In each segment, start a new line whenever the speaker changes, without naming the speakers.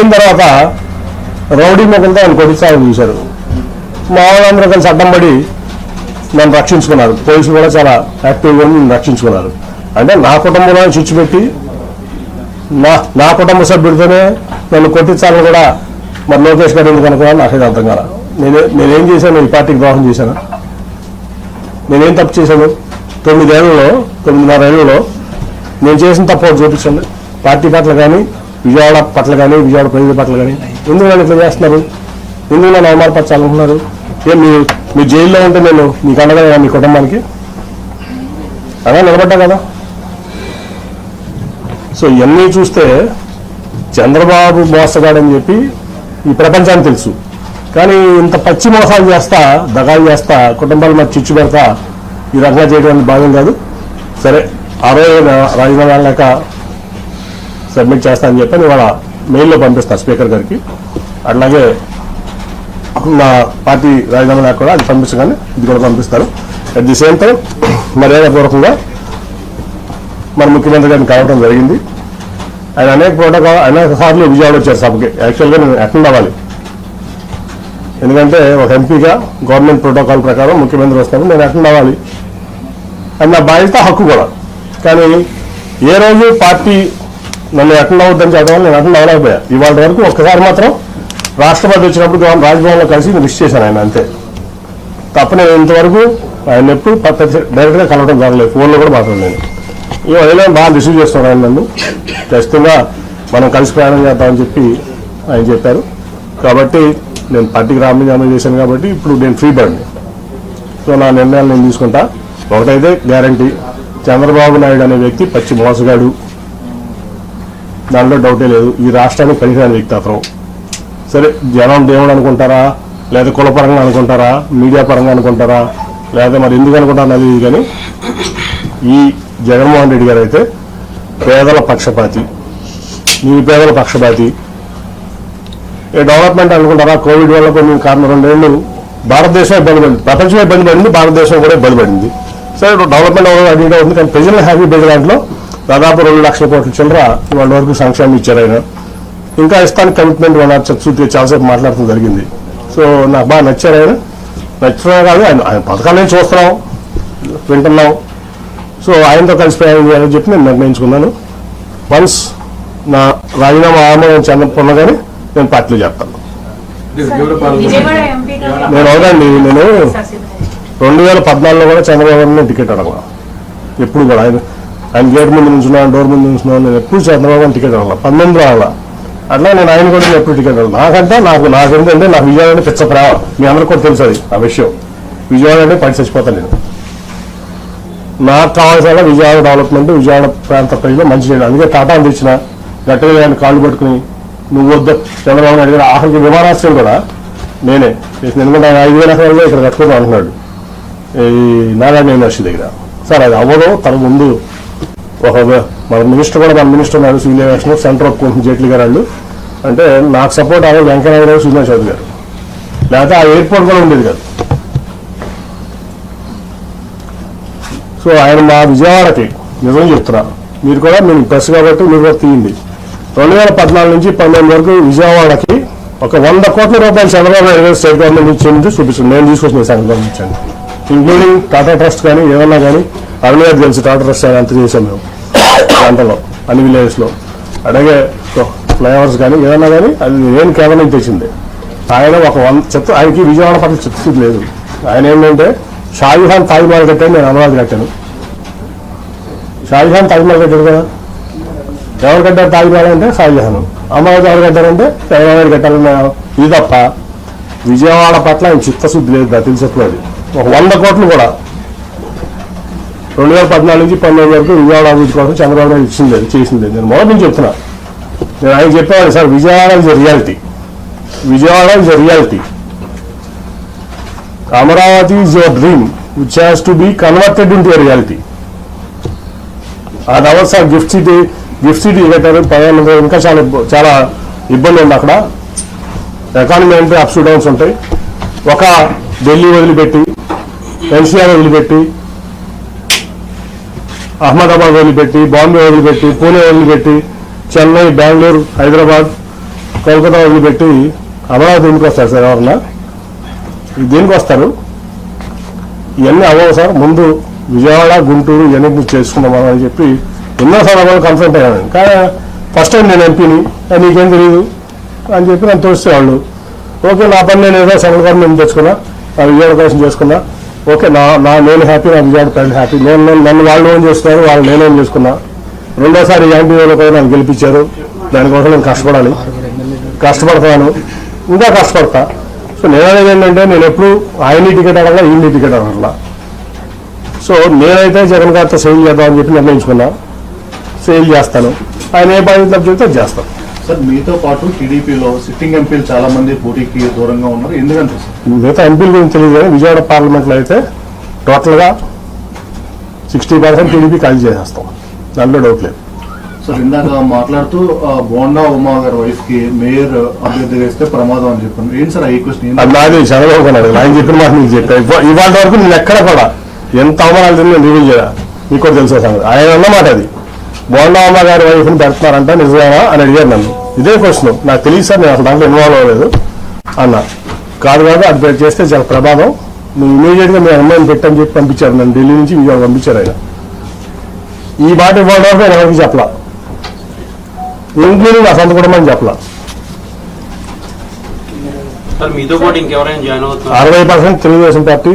అయిన తర్వాత రౌడీ ముఖంతో ఆయన కొట్టించాలని చూశారు. మా వాళ్ళందరూ కలిసి అడ్డం పడి నన్ను రక్షించుకున్నారు. పోలీసులు కూడా చాలా యాక్టివ్గా ఉండి నన్ను రక్షించుకున్నారు. అంటే నా కుటుంబంలో చిచ్చు పెట్టి నా నా కుటుంబ సభ్యుడితోనే నన్ను కొట్టించాలని కూడా మరి లోకేష్ గారు ఎందుకు అనుకున్నాను నాకైతే అర్థం కాల. నేనే నేనేం చేశాను? ఈ పార్టీకి ద్రోహం చేశాను? నేనేం తప్పు చేశాను? తొమ్మిదేళ్ళలో తొమ్మిదిన్నర ఏళ్ళలో నేను చేసిన తప్పు ఒకటి చూపించండి. పార్టీ పట్ల కానీ విజయవాడ పట్ల కానీ విజయవాడ ప్రజల పట్ల కానీ ఎందుకు నన్ను ఇట్లా చేస్తున్నారు? ఎందుకు నన్ను అవమానపరచాలనుకున్నారు? ఏం మీ మీ జైల్లో ఉంటే నేను మీకు అండగా మీ కుటుంబానికి? అలా నిలబడ్డా కదా. సో ఇవన్నీ చూస్తే చంద్రబాబు మోసగాడని చెప్పి ఈ ప్రపంచానికి తెలుసు. కానీ ఇంత పచ్చి మోసాలు చేస్తా దగాలు చేస్తా కుటుంబాలు మధ్య చిచ్చు పెడతా ఈ రకంగా చేయడం భాగం కాదు. సరే ఆ రోజు రాజీనామా లేక సబ్మిట్ చేస్తా అని చెప్పి ఇవాళ మెయిల్లో పంపిస్తాను స్పీకర్ గారికి. అట్లాగే నా పార్టీ రాజీనామా కూడా అది పంపించగానే ఇది కూడా పంపిస్తారు. అట్ ది సేమ్ టైం మర్యాదపూర్వకంగా మన ముఖ్యమంత్రి గారిని కలవడం జరిగింది. ఆయన అనేక ప్రోటోకాల్ అనేక సార్లు విజయవాడ వచ్చారు సభకి. యాక్చువల్గా నేను అటెండ్ అవ్వాలి. ఎందుకంటే ఒక ఎంపీగా గవర్నమెంట్ ప్రోటోకాల్ ప్రకారం ముఖ్యమంత్రి వస్తారు. నేను అటెండ్ అవ్వాలి. అది నా బాధ్యత హక్కు కూడా. కానీ ఏ రోజు పార్టీ నన్ను అటెండ్ అవ్వద్దని చదవాలి నేను అటెండ్ అవ్వలేకపోయా ఇవాళ వరకు ఒక్కసారి మాత్రం రాష్ట్రపతి వచ్చినప్పుడు రాజ్భవన్లో కలిసి నేను విష్ చేశాను ఆయన అంతే. తప్ప నేను ఇంతవరకు ఆయన ఎప్పుడు డైరెక్ట్గా కలవడం జరగలేదు. ఫోన్లో కూడా మాట్లాడలేదు. ఇక వదిలే బాగా రిసీవ్ చేస్తున్నాడు ఆయన నన్ను. ఖచ్చితంగా మనం కలిసి ప్రయాణం చేద్దామని చెప్పి ఆయన చెప్పారు. కాబట్టి నేను పార్టీకి రామీనామా చేశాను కాబట్టి ఇప్పుడు నేను ఫ్రీ బర్డ్ని సో నా నిర్ణయాలు నేను తీసుకుంటా. ఒకటైతే గ్యారంటీ చంద్రబాబు నాయుడు అనే వ్యక్తి పచ్చి మోసగాడు. దాంట్లో డౌటే లేదు. ఈ రాష్ట్రానికి పనికిరాని వ్యక్తాత్రం సరే జనం దేవుడు అనుకుంటారా? లేదా కులపరంగా అనుకుంటారా? మీడియా పరంగా అనుకుంటారా? లేదా మరి ఎందుకు అనుకుంటారు అది ఇది కానీ ఈ జగన్మోహన్ రెడ్డి గారు అయితే పేదల పక్షపాతి. పేదల పక్షపాతి. ఈ డెవలప్మెంట్ అనుకుంటారా? కోవిడ్ వల్ల కొన్ని కారణం రెండేళ్ళు భారతదేశం ఇబ్బంది పడింది ప్రపంచం ఇబ్బంది పడింది భారతదేశం కూడా ఇబ్బంది పడింది సరే డెవలప్మెంట్ అవ్వడం అడిగిన ఉంది కానీ ప్రజలు హ్యాపీ పెద్ద దాంట్లో దాదాపు రెండు లక్షల కోట్ల చిల్లర వాళ్ళ వరకు సంక్షేమం ఇచ్చారు ఆయన. ఇంకా ఇస్తాను కమిట్మెంట్ వాళ్ళ చచ్చుతీ చాలాసేపు మాట్లాడటం జరిగింది. సో నాకు బాగా నచ్చారు ఆయన. నచ్చడం కాదు ఆయన ఆయన పథకాలను చూస్తున్నాం వింటున్నాం. సో ఆయనతో కలిసి ప్రయాణం చేయాలని చెప్పి నేను నిర్ణయించుకున్నాను. వన్స్ నా రాజీనామా ఆమోదం చెందకుండా కానీ నేను పార్టీలో
ఎంపీగా
నేను అవునండి నేను రెండు వేల పద్నాలుగులో కూడా చంద్రబాబు టికెట్ అడగల. ఎప్పుడు కూడా ఆయన ఆయన గేట్ ముందు నుంచున్నాను డోర్ ముందు నుంచున్నాను నేను ఎప్పుడు చంద్రబాబు టికెట్ అడగల పంతొమ్మిది రావాలా? అట్లా నేను ఆయన కూడా ఎప్పుడు టికెట్ అడగల నాకంటే నాకు నాకు ఏంటంటే నాకు విజయవాడ అంటే పిచ్చ ప్రేమ మీ అందరికీ కూడా తెలుసు అది ఆ విషయం. విజయవాడ అంటే పడి చచ్చిపోతాను నేను. నాకు కావాల్సిన విజయవాడ డెవలప్మెంట్ విజయవాడ ప్రాంత ప్రజలు మంచి చేయడం అందుకే టాటా అందించిన గట్టిగా ఆయన కాళ్ళు పట్టుకుని నువ్వు వద్ద. చంద్రబాబు నాయుడు గారు ఆఖరికి విమానాశ్రయం కూడా నేనే. ఎందుకంటే ఆయన ఐదు వేల ఎకరాల్లో ఇక్కడ కట్టుకుందాం అంటున్నాడు ఈ నారాయణ యూనివర్సిటీ దగ్గర. సార్ అది అవ్వదు తన ముందు ఒక మన మినిస్టర్ కూడా మన మినిస్టర్ ఉన్నారు సీనియర్ ఏవియేషన్ సెంటర్ ఒప్పుకుంటుంది జైట్లీ గారు వాళ్ళు. అంటే నాకు సపోర్ట్ అవ్వదు వెంకయ్యనాయుడు సుజనా చౌదరి గారు. లేకపోతే ఆ ఎయిర్పోర్ట్ కూడా ఉండేది కాదు. సో ఆయన మా విజయవాడకి నిజం చెప్తున్నా. మీరు కూడా మేము ప్రెస్ కాబట్టి మీరు కూడా తీయండి. రెండు వేల పద్నాలుగు నుంచి పన్నెండు వరకు విజయవాడకి ఒక వంద కోట్ల రూపాయలు చంద్రబాబు నాయుడు గారు స్టేట్ గవర్నమెంట్ నుంచి చూపిస్తుంది నేను తీసుకొచ్చిన central government including Tata trust కానీ ఏమన్నా కానీ అరుణ్ గారు తెలిసి టాటా రెస్టారెంట్ అంతా అంత మేము. దాంట్లో అన్ని విలేజెస్లో. అలాగే ఫ్లైఓవర్స్ కానీ ఏదన్నా కానీ అది నేను కేవలం తెచ్చింది ఆయన ఒక వన్ చెత్త ఆయనకి విజయవాడ పట్ల చిత్తశుద్ధి లేదు. ఆయన ఏంటంటే షాజహాన్ తాజ్మహల్ కట్టాను నేను అమరావతి కట్టాను. షాజహాన్ తాజ్మహల్ కట్టాడు కదా? ఎవరు కట్టారు తాజ్మహల్ అంటే షాజహాన్. అమరావతి ఎవరు కట్టారంటే చంద్రబాబు కట్టాలన్న ఇది తప్ప విజయవాడ పట్ల ఆయన చిత్తశుద్ధి లేదు నాకు తెలిసి ఒక వంద కోట్లు కూడా రెండు వేల పద్నాలుగు నుంచి పంతొమ్మిది వరకు విజయవాడ అభివృద్ధి కోసం చంద్రబాబు నాయుడు ఇచ్చింది చేసింది. నేను మొదటి నుంచి చెప్తున్నా. నేను ఆయన చెప్పేవాడు sir Vijayawada is reality. Vijayawada is reality. Amaravati is your dream which has to be converted in to reality. అది ours sir gift city gift city పెట్టారు పదిహేను ఇంకా చాలా చాలా ఇబ్బంది ఉంది అక్కడ. ఎకానమీ అంటే అప్స్ డౌన్స్ ఉంటాయి. ఒక ఢిల్లీ వదిలిపెట్టి ఎన్సీఆర్ వదిలిపెట్టి అహ్మదాబాద్ వదిలిపెట్టి బాంబే వదిలిపెట్టి పూణే వదిలిపెట్టి చెన్నై బెంగళూరు హైదరాబాద్ కోల్కతా వదిలిపెట్టి అమరావతి ఎందుకు వస్తారు సార్ ఎవరన్నా? దేనికి వస్తారు? ఇవన్నీ అవ్వవు సార్. ముందు విజయవాడ గుంటూరు ఇవన్నీ మీరు చేసుకుందాం అని చెప్పి ఎన్నో సందర్భాలు కన్సల్ట్ అయ్యాను కానీ ఫస్ట్ టైం నేను ఎంపీని అది నీకేం తెలియదు అని చెప్పి నన్ను తోస్తే వాళ్ళు ఓకే నా పని నేను ఏదో సెంట్రల్ గవర్నమెంట్ తెచ్చుకున్నా విజయవాడ కోసం చేసుకున్నా. ఓకే నా నా నేను హ్యాపీ నా విజయవాడ ఫ్రెండ్ హ్యాపీ నేను నన్ను వాళ్ళు ఏం చేసుకున్నారు వాళ్ళు నేను ఓన్ చేసుకున్నా. రెండోసారి ఎంపీ కూడా నన్ను గెలిపించారు. దానికోసం నేను కష్టపడాలి. కష్టపడతాను. ఇంకా కష్టపడతా. సో నేను ఏంటంటే నేను ఎప్పుడు ఆయన్ని టికెట్ అడగల ఈ టికెట్ అడగల. సో నేనైతే జగన్ గారితో సేల్ చేద్దామని చెప్పి నిర్ణయించుకున్నా. సేల్ చేస్తాను. ఆయన ఏ బాధ్యత చెప్తే చేస్తాను.
సార్ మీతో పాటు టీడీపీలో సిట్టింగ్ ఎంపీలు చాలా మంది పోటీకి దూరంగా ఉన్నారు. ఎందుకంటే సార్?
మిగతా ఎంపీల గురించి తెలియదు కానీ విజయవాడ పార్లమెంట్లో అయితే టోటల్గా సిక్స్టీ పర్సెంట్ టీడీపీ ఖాళీ చేసేస్తాం. దాంట్లో డౌట్ లేదు.
సార్ ఇందాక మాట్లాడుతూ బోండా ఉమా గారి వైఫ్కి మేయర్ అభ్యర్థిగా ఇస్తే ప్రమాదం అని చెప్పాను. ఏంటి సార్ ఈ క్వశ్చన్?
అది నాది చంద్రబాబు కొన్నాడు ఆయన చెప్పిన మాట నీకు చెప్పా. ఇవాళ వరకు నేను ఎక్కడ కూడా ఎంత అవమానాలు తిని నేను రివ్యూ చేయాలి మీకు కూడా తెలిసే సంగతి. ఆయన అన్నమాట అది. బోండా అమ్మ గారి వైఫ్ని పెడుతున్నారంట నిజమేనా? అని అడిగారు నన్ను. ఇదే క్వశ్చన్ నాకు తెలియదు సార్ నేను అసలు దాంట్లో ఇన్వాల్వ్ అవ్వలేదు అన్న. కాదు కాదు అది పెట్టి చేస్తే చాలా ప్రమాదం నువ్వు ఇమీడియట్గా మీ అమ్మాయిని పెట్టని చెప్పి పంపించారు నన్ను. ఢిల్లీ నుంచి విజయవాడ పంపించారు ఆయన. ఈ మాట ఇవ్వడం వరకు నేను ఎవరికి చెప్పలా. ఇంక్లూడింగ్ నా సొంత కుటుంబం చెప్పలా. అరవై పర్సెంట్ తెలుగుదేశం పార్టీ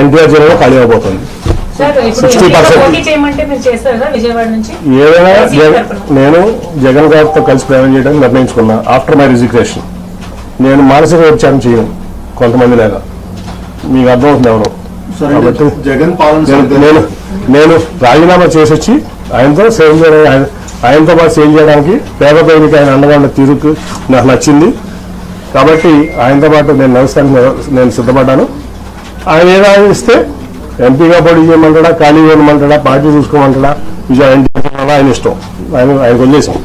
ఎన్టీఆర్ జిల్లాలో ఖాళీ అవబోతుంది
సార్ ఇప్పుడు
60%
ఎంపీగా పోటీ చేయమంటే మీరు చేస్తారు కదా విజయవాడ నుంచి?
ఏదైనా జగ- నేను జగన్ గారితో కలిసి ప్రయాణం చేయడానికి నిర్ణయించుకున్నా ఆఫ్టర్ మై రిజిగ్నేషన్ నేను మానసిక ఉపచారం చేయను కొంతమంది లేక మీకు అర్థమవుతుంది ఎవరు. నేను నేను రాజీనామా చేసి వచ్చి ఆయనతో సేవ్ చేయడం ఆయన ఆయనతో పాటు సేవ్ చేయడానికి పేద ప్రజలకి ఆయన అండగా ఉన్న తీరుకు నాకు నచ్చింది. కాబట్టి ఆయనతో పాటు నేను నడుస్తానికి నేను సిద్ధపడ్డాను. ఆయన ఏదైనా ఇస్తే ఎంపీగా పోటీ చేయమంటాడా ఖాళీ చేయమంటాడా పార్టీ చూసుకోమంటాడా? విజయ ఆయన ఇష్టం. ఆయన ఆయనకు వదిలేసాం.